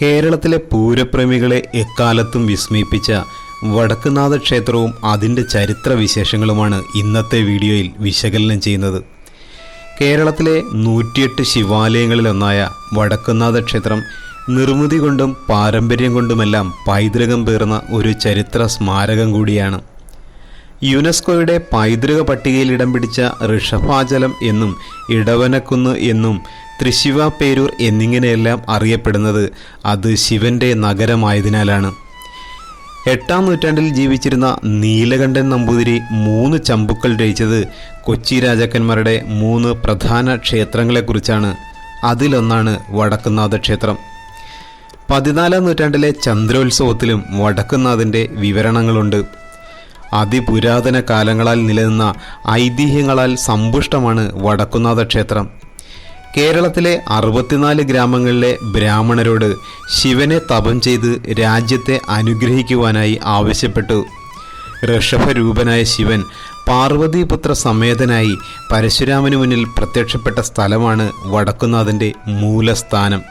കേരളത്തിലെ പൂരപ്രേമികളെ എക്കാലത്തും വിസ്മയിപ്പിച്ച വടക്കുനാഥ ക്ഷേത്രവും അതിന്റെ ചരിത്ര വിശേഷങ്ങളുമാണ് ഇന്നത്തെ വീഡിയോയിൽ വിശകലനം ചെയ്യുന്നത്. കേരളത്തിലെ നൂറ്റിയെട്ട് ശിവാലയങ്ങളിലൊന്നായ വടക്കുന്നാഥ ക്ഷേത്രം നിർമ്മിതി കൊണ്ടും പാരമ്പര്യം കൊണ്ടുമെല്ലാം പൈതൃകം പേർന്ന ഒരു ചരിത്ര സ്മാരകം കൂടിയാണ്. യുനെസ്കോയുടെ പൈതൃക പട്ടികയിൽ ഇടം പിടിച്ച ഋഷഭാചലം എന്നും ഇടവനക്കുന്ന് എന്നും തൃശിവ പേരൂർ എന്നിങ്ങനെയെല്ലാം അറിയപ്പെടുന്നത് അത് ശിവന്റെ നഗരമായതിനാലാണ്. എട്ടാം നൂറ്റാണ്ടിൽ ജീവിച്ചിരുന്ന നീലകണ്ഠൻ നമ്പൂതിരി മൂന്ന് ചമ്പുക്കൾ രചിച്ചത് കൊച്ചി രാജാക്കന്മാരുടെ മൂന്ന് പ്രധാന ക്ഷേത്രങ്ങളെക്കുറിച്ചാണ്. അതിലൊന്നാണ് വടക്കുന്നാഥ ക്ഷേത്രം പതിനാലാം നൂറ്റാണ്ടിലെ ചന്ദ്രോത്സവത്തിലും വടക്കുന്നാഥിന്റെ വിവരണങ്ങളുണ്ട്. അതിപുരാതന കാലങ്ങളാൽ നിലനിന്ന ഐതിഹ്യങ്ങളാൽ സമ്പുഷ്ടമാണ് വടക്കുന്നാഥ ക്ഷേത്രം. കേരളത്തിലെ അറുപത്തിനാല് ഗ്രാമങ്ങളിലെ ബ്രാഹ്മണരോട് ശിവനെ തപം ചെയ്ത് രാജ്യത്തെ അനുഗ്രഹിക്കുവാനായി ആവശ്യപ്പെട്ടു. ഋഷഭരൂപനായ ശിവൻ പാർവതീപുത്ര സമേതനായി പരശുരാമന് മുന്നിൽ പ്രത്യക്ഷപ്പെട്ട സ്ഥലമാണ് വടക്കുന്നാഥന്റെ മൂലസ്ഥാനം.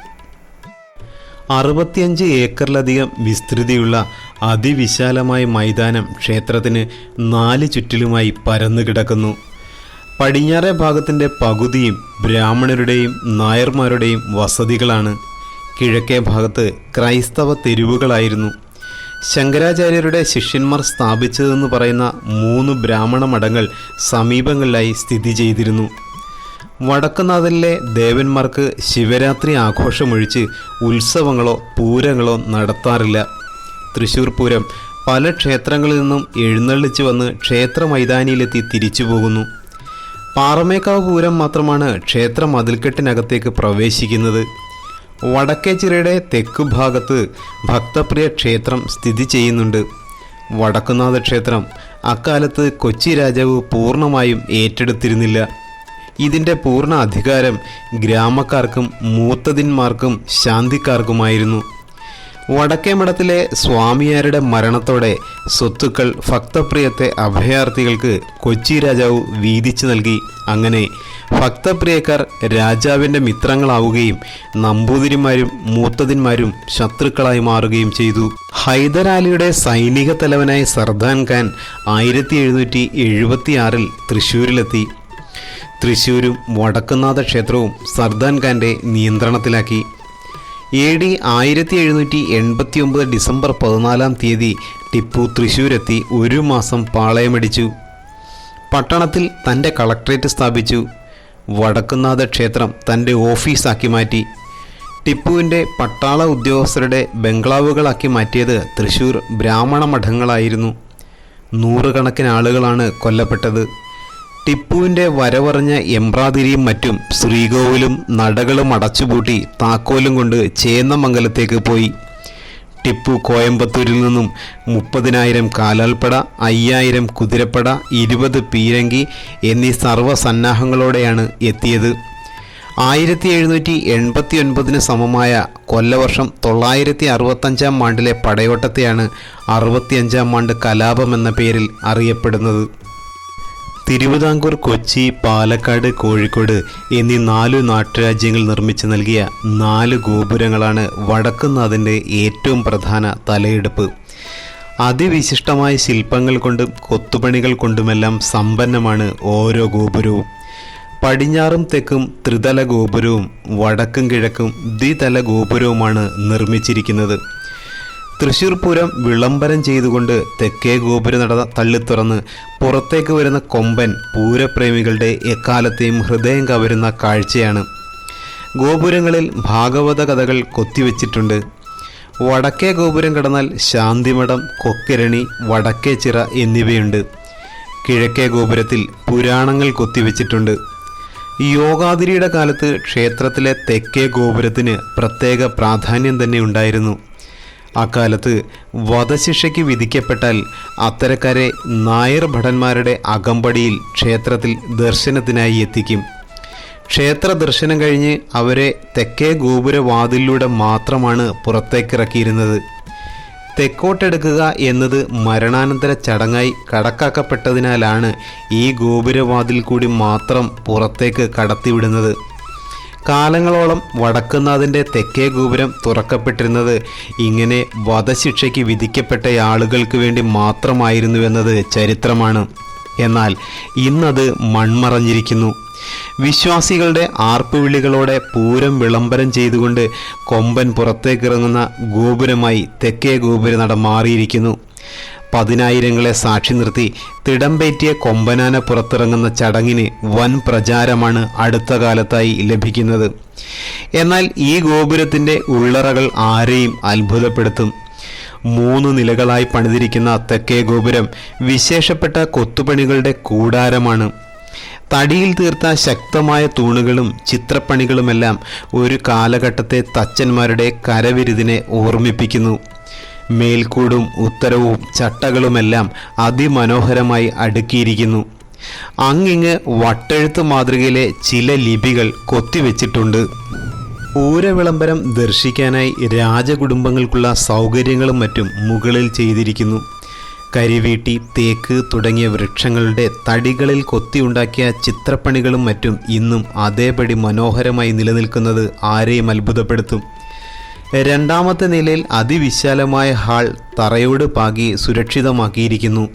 അറുപത്തിയഞ്ച് ഏക്കറിലധികം വിസ്തൃതിയുള്ള അതിവിശാലമായ മൈതാനം ക്ഷേത്രത്തിന് നാല് ചുറ്റിലുമായി പരന്നു കിടക്കുന്നു. പടിഞ്ഞാറേ ഭാഗത്തിന്റെ പകുതിയും ബ്രാഹ്മണരുടെയും നായർമാരുടെയും വസതികളാണ്. കിഴക്കേ ഭാഗത്ത് ക്രൈസ്തവ തെരുവുകളായിരുന്നു. ശങ്കരാചാര്യരുടെ ശിഷ്യന്മാർ സ്ഥാപിച്ചതെന്ന് പറയുന്ന മൂന്ന് ബ്രാഹ്മണ മഠങ്ങൾ സമീപങ്ങളിലായി സ്ഥിതി ചെയ്തിരുന്നു. വടക്കുനാഥനിലെ ദേവന്മാർക്ക് ശിവരാത്രി ആഘോഷമൊഴിച്ച് ഉത്സവങ്ങളോ പൂരങ്ങളോ നടത്താറില്ല. തൃശ്ശൂർ പൂരം പല ക്ഷേത്രങ്ങളിൽ നിന്നും എഴുന്നള്ളിച്ച് വന്ന് ക്ഷേത്ര മൈതാനിയിലെത്തി തിരിച്ചു പോകുന്നു. പാറമേക്കാവ് പൂരം മാത്രമാണ് ക്ഷേത്ര മതിൽക്കെട്ടിനകത്തേക്ക് പ്രവേശിക്കുന്നത്. വടക്കേച്ചിറയുടെ തെക്ക് ഭാഗത്ത് ഭക്തപ്രിയ ക്ഷേത്രം സ്ഥിതി ചെയ്യുന്നുണ്ട്. വടക്കുനാഥ ക്ഷേത്രം അക്കാലത്ത് കൊച്ചി രാജാവ് പൂർണമായും ഏറ്റെടുത്തിരുന്നില്ല. ഇതിന്റെ പൂർണ അധികാരം ഗ്രാമക്കാർക്കും മൂത്തതിന്മാർക്കും ശാന്തിക്കാർക്കുമായിരുന്നു. വടക്കേ മഠത്തിലെ സ്വാമിയാരുടെ മരണത്തോടെ സ്വത്തുക്കൾ ഭക്തപ്രിയത്തെ അഭയാർത്ഥികൾക്ക് കൊച്ചി രാജാവ് വീതിച്ചു നൽകി. അങ്ങനെ ഭക്തപ്രിയക്കാർ രാജാവിന്റെ മിത്രങ്ങളാവുകയും നമ്പൂതിരിമാരും മൂത്തതിന്മാരും ശത്രുക്കളായി മാറുകയും ചെയ്തു. ഹൈദരാലിയുടെ സൈനിക തലവനായ സർദാൻ ഖാൻ ആയിരത്തി എഴുന്നൂറ്റി എഴുപത്തിയാറിൽ തൃശ്ശൂരിലെത്തി. തൃശ്ശൂരും വടക്കുന്നാഥ ക്ഷേത്രവും സർദാൻ ഖാന്റെ നിയന്ത്രണത്തിലാക്കി. എ ഡി ആയിരത്തി എഴുന്നൂറ്റി എൺപത്തി ഒമ്പത് ഡിസംബർ പതിനാലാം തീയതി ടിപ്പു തൃശ്ശൂരെത്തി ഒരു മാസം പാളയമടിച്ചു. പട്ടണത്തിൽ തന്റെ കളക്ട്രേറ്റ് സ്ഥാപിച്ചു. വടക്കുന്നാഥ ക്ഷേത്രം തന്റെ ഓഫീസാക്കി മാറ്റി. ടിപ്പുവിന്റെ പട്ടാള ഉദ്യോഗസ്ഥരുടെ ബംഗ്ലാവുകളാക്കി മാറ്റിയത് തൃശ്ശൂർ ബ്രാഹ്മണ മഠങ്ങളായിരുന്നു. നൂറുകണക്കിന് ആളുകളാണ് കൊല്ലപ്പെട്ടത്. ടിപ്പുവിന്റെ വരവറിഞ്ഞ എംബ്രാതിരിയും മറ്റും ശ്രീകോവിലും നടകളും അടച്ചുപൂട്ടി താക്കോലും കൊണ്ട് ചേന്നമംഗലത്തേക്ക് പോയി. ടിപ്പു കോയമ്പത്തൂരിൽ നിന്നും മുപ്പതിനായിരം കാലാൽപ്പട അയ്യായിരം കുതിരപ്പട ഇരുപത് പീരങ്കി എന്നീ സർവസന്നാഹങ്ങളോടെയാണ് എത്തിയത്. ആയിരത്തി എഴുന്നൂറ്റി എൺപത്തി ഒൻപതിന് സമമായ കൊല്ലവർഷം തൊള്ളായിരത്തി അറുപത്തഞ്ചാം ആണ്ടിലെ പടയോട്ടത്തെയാണ് അറുപത്തിയഞ്ചാം ആണ്ട് കലാപം എന്ന പേരിൽ അറിയപ്പെടുന്നത്. തിരുവിതാംകൂർ കൊച്ചി പാലക്കാട് കോഴിക്കോട് എന്നീ നാലു നാട്ടുരാജ്യങ്ങൾ നിർമ്മിച്ച് നൽകിയ നാല് ഗോപുരങ്ങളാണ് വടക്കുന്നാഥന്റെ ഏറ്റവും പ്രധാന തലയെടുപ്പ്. അതിവിശിഷ്ടമായ ശില്പങ്ങൾ കൊണ്ടും കൊത്തുപണികൾ കൊണ്ടുമെല്ലാം സമ്പന്നമാണ് ഓരോ ഗോപുരവും. പടിഞ്ഞാറും തെക്കും ത്രിതല ഗോപുരവും വടക്കും കിഴക്കും ദ്വിതല ഗോപുരവുമാണ് നിർമ്മിച്ചിരിക്കുന്നത്. തൃശൂർ പൂരം വിളംബരം ചെയ്തുകൊണ്ട് തെക്കേ ഗോപുര നട തള്ളി തുറന്ന് പുറത്തേക്ക് വരുന്ന കൊമ്പൻ പൂരപ്രേമികളുടെ എക്കാലത്തെയും ഹൃദയം കവരുന്ന കാഴ്ചയാണ്. ഗോപുരങ്ങളിൽ ഭാഗവത കഥകൾ കൊത്തിവെച്ചിട്ടുണ്ട്. വടക്കേ ഗോപുരം കടന്നാൽ ശാന്തിമഠം കൊക്കരണി വടക്കേ ചിറ എന്നിവയുണ്ട്. കിഴക്കേ ഗോപുരത്തിൽ പുരാണങ്ങൾ കൊത്തിവെച്ചിട്ടുണ്ട്. യോഗാതിരിയുടെ കാലത്ത് ക്ഷേത്രത്തിലെ തെക്കേ ഗോപുരത്തിന് പ്രത്യേക പ്രാധാന്യം തന്നെ ഉണ്ടായിരുന്നു. അക്കാലത്ത് വധശിക്ഷയ്ക്ക് വിധിക്കപ്പെട്ടാൽ അത്തരക്കാരെ നായർ ഭടന്മാരുടെ അകമ്പടിയിൽ ക്ഷേത്രത്തിൽ ദർശനത്തിനായി എത്തിക്കും. ക്ഷേത്ര ദർശനം കഴിഞ്ഞ് അവരെ തെക്കേ ഗോപുരവാതിലൂടെ മാത്രമാണ് പുറത്തേക്കിറക്കിയിരുന്നത്. തെക്കോട്ടെടുക്കുക എന്നത് മരണാനന്തര ചടങ്ങായി കടക്കാക്കപ്പെട്ടതിനാലാണ് ഈ ഗോപുരവാതിൽ കൂടി മാത്രം പുറത്തേക്ക് കടത്തിവിടുന്നത്. കാലങ്ങളോളം വടക്കുന്നാഥിന്റെ തെക്കേ ഗോപുരം തുറക്കപ്പെട്ടിരുന്നത് ഇങ്ങനെ വധശിക്ഷയ്ക്ക് വിധിക്കപ്പെട്ട ആളുകൾക്ക് വേണ്ടി മാത്രമായിരുന്നുവെന്നത് ചരിത്രമാണ്. എന്നാൽ ഇന്നത് മൺമറഞ്ഞിരിക്കുന്നു. വിശ്വാസികളുടെ ആർപ്പുവിളികളോടെ പൂരം വിളംബരം ചെയ്തുകൊണ്ട് കൊമ്പൻ പുറത്തേക്കിറങ്ങുന്ന ഗോപുരമായി തെക്കേ ഗോപുരനട മാറിയിരിക്കുന്നു. പതിനായിരങ്ങളെ സാക്ഷി നിർത്തി തിടമ്പേറ്റിയ കൊമ്പനാന പുറത്തിറങ്ങുന്ന ചടങ്ങിന് വൻ പ്രചാരമാണ് അടുത്ത കാലത്തായി ലഭിക്കുന്നത്. എന്നാൽ ഈ ഗോപുരത്തിന്റെ ഉള്ളറകൾ ആരെയും അത്ഭുതപ്പെടുത്തും. മൂന്ന് നിലകളായി പണിതിരിക്കുന്ന തെക്കേ ഗോപുരം വിശേഷപ്പെട്ട കൊത്തുപണികളുടെ കൂടാരമാണ്. തടിയിൽ തീർത്ത ശക്തമായ തൂണുകളും ചിത്രപ്പണികളുമെല്ലാം ഒരു കാലഘട്ടത്തെ തച്ചന്മാരുടെ കരവിരുതിനെ ഓർമ്മിപ്പിക്കുന്നു. മേൽക്കൂടും ഉത്തരവും ചട്ടകളുമെല്ലാം അതിമനോഹരമായി അടുക്കിയിരിക്കുന്നു. അങ്ങിങ്ങ് വട്ടെഴുത്ത് മാതൃകയിലെ ചില ലിപികൾ കൊത്തിവെച്ചിട്ടുണ്ട്. ഊരവിളംബരം ദർശിക്കാനായി രാജകുടുംബങ്ങൾക്കുള്ള സൗകര്യങ്ങളും മറ്റും മുകളിൽ ചെയ്തിരിക്കുന്നു. കരിവീട്ടി തേക്ക് തുടങ്ങിയ വൃക്ഷങ്ങളുടെ തടികളിൽ കൊത്തിയുണ്ടാക്കിയ ചിത്രപ്പണികളും മറ്റും ഇന്നും അതേപടി മനോഹരമായി നിലനിൽക്കുന്നത് ആരെയും അത്ഭുതപ്പെടുത്തും. രണ്ടാമത്തെ നിലയിൽ അതിവിശാലമായ ഹാൾ തറയോട് പാകി സുരക്ഷിതമാക്കിയിരിക്കുന്നു.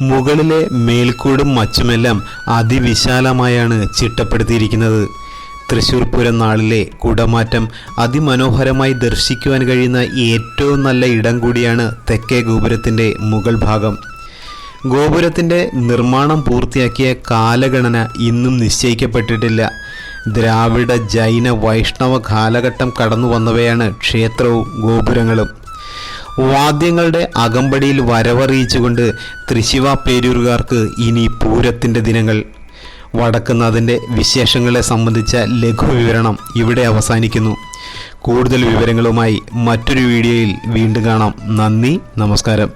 മുകളിലെ മേൽക്കൂടും മച്ചുമെല്ലാം അതിവിശാലമായാണ് ചിട്ടപ്പെടുത്തിയിരിക്കുന്നത്. തൃശൂർ പൂരം നാളിലെ കുടമാറ്റം അതിമനോഹരമായി ദർശിക്കുവാൻ കഴിയുന്ന ഏറ്റവും നല്ല ഇടം കൂടിയാണ് തെക്കേ ഗോപുരത്തിന്റെ മുഗൾ ഭാഗം. ഗോപുരത്തിന്റെ നിർമ്മാണം പൂർത്തിയാക്കിയ കാലഗണന ഇന്നും നിശ്ചയിക്കപ്പെട്ടിട്ടില്ല. ദ്രാവിഡ ജൈന വൈഷ്ണവ കാലഘട്ടം കടന്നു വന്നവയാണ് ക്ഷേത്രവും ഗോപുരങ്ങളും. വാദ്യങ്ങളുടെ അകമ്പടിയിൽ വരവറിയിച്ചുകൊണ്ട് തൃശിവ പേരൂരുകാർക്ക് ഇനി പൂരത്തിന്റെ ദിനങ്ങൾ. വടക്കുന്നതിന്റെ വിശേഷങ്ങളെ സംബന്ധിച്ച ലഘു വിവരണം ഇവിടെ അവസാനിക്കുന്നു. കൂടുതൽ വിവരങ്ങളുമായി മറ്റൊരു വീഡിയോയിൽ വീണ്ടും കാണാം. നന്ദി നമസ്കാരം.